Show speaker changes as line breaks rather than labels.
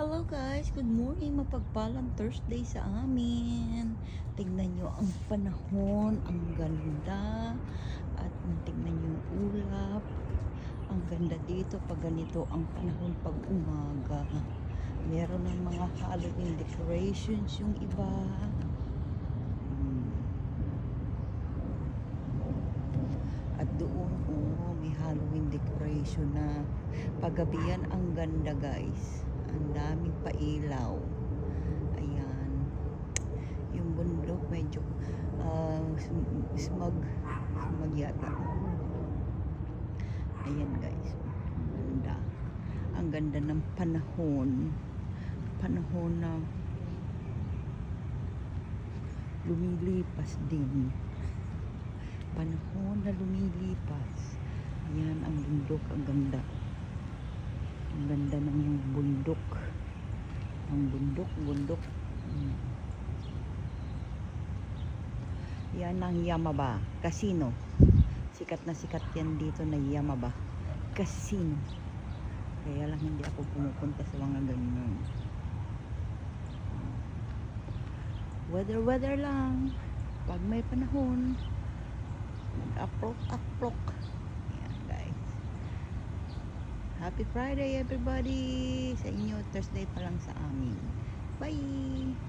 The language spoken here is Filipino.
Hello guys, good morning. Mapagpalang Thursday sa amin. Tingnan nyo ang panahon, ang ganda. At tingnan nyo yung ulap. Ang ganda dito pag ganito ang panahon pag umaga. Meron ng mga Halloween decorations yung iba. Hmm. At doon, oh, may Halloween decoration na. Paggabihan, ang ganda guys. Ang daming pailaw. Ayan. Yung bundok medyo uh, smog. Smog yata. Ayan guys. Ang ganda. Ang ganda ng panahon. Panahon na lumilipas din. Panahon na lumilipas. Ayan ang bundok. Ang ganda. Ang ganda ng bundok. Ang bundok, bundok. Mm. Yan ang Yamaba Casino. Sikat na sikat yan dito na Yamaba Casino. Kaya lang hindi ako pumupunta sa mga ganyan. Weather, weather lang. Pag may panahon, mag-upload, upload. Yan guys. Happy Friday everybody! Sa inyo, Thursday pa lang sa amin. Bye!